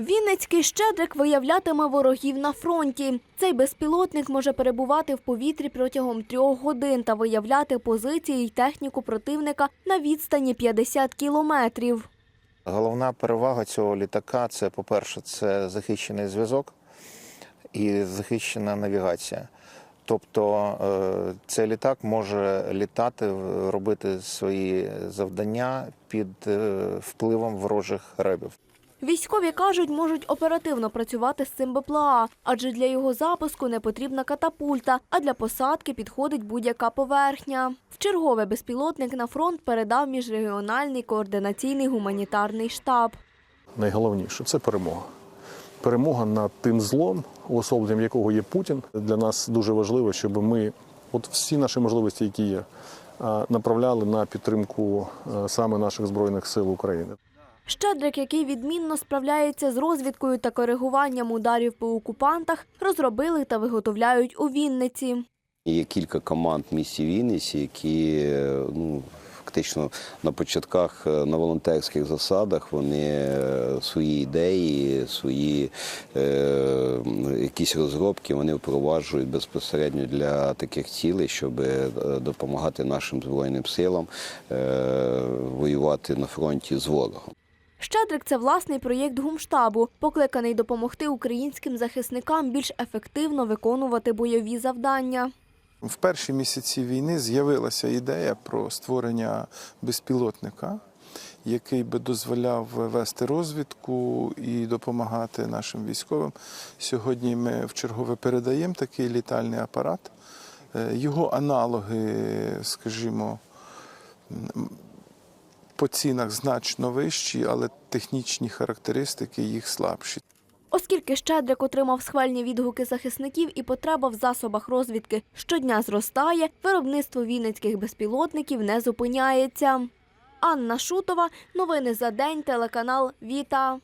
Вінницький щедрик виявлятиме ворогів на фронті. Цей безпілотник може перебувати в повітрі протягом трьох годин та виявляти позиції й техніку противника на відстані 50 кілометрів. Головна перевага цього літака це, по-перше, це захищений зв'язок і захищена навігація. Тобто е, цей літак може літати, робити свої завдання під е, впливом ворожих ребів. Військові кажуть, можуть оперативно працювати з цим БПЛА, адже для його запуску не потрібна катапульта, а для посадки підходить будь-яка поверхня. Вчергове безпілотник на фронт передав міжрегіональний координаційний гуманітарний штаб. найголовніше це перемога. Перемога над тим злом, уособленням якого є Путін. Для нас дуже важливо, щоб ми, от всі наші можливості, які є, направляли на підтримку саме наших збройних сил України. Щедрик, який відмінно справляється з розвідкою та коригуванням ударів по окупантах, розробили та виготовляють у Вінниці. Є кілька команд місті Вінниці, які е, ну, фактично на початках е, на волонтерських засадах вони е, свої ідеї, свої е, якісь розробки вони впроваджують безпосередньо для таких цілей, щоб допомагати нашим збройним силам е, воювати на фронті з ворогом. Щедрик це власний проєкт гумштабу, покликаний допомогти українським захисникам більш ефективно виконувати бойові завдання. В перші місяці війни з'явилася ідея про створення безпілотника, який би дозволяв вести розвідку і допомагати нашим військовим. Сьогодні ми вчергове передаємо такий літальний апарат. Е, Його аналоги, скажімо, по цінах значно вищі, але технічні характеристики їх слабші. Оскільки Щедрик отримав схвальні відгуки захисників і потреба в засобах розвідки щодня зростає, виробництво вінницьких безпілотників не зупиняється. Анна Шутова, новини за день, телеканал Віта.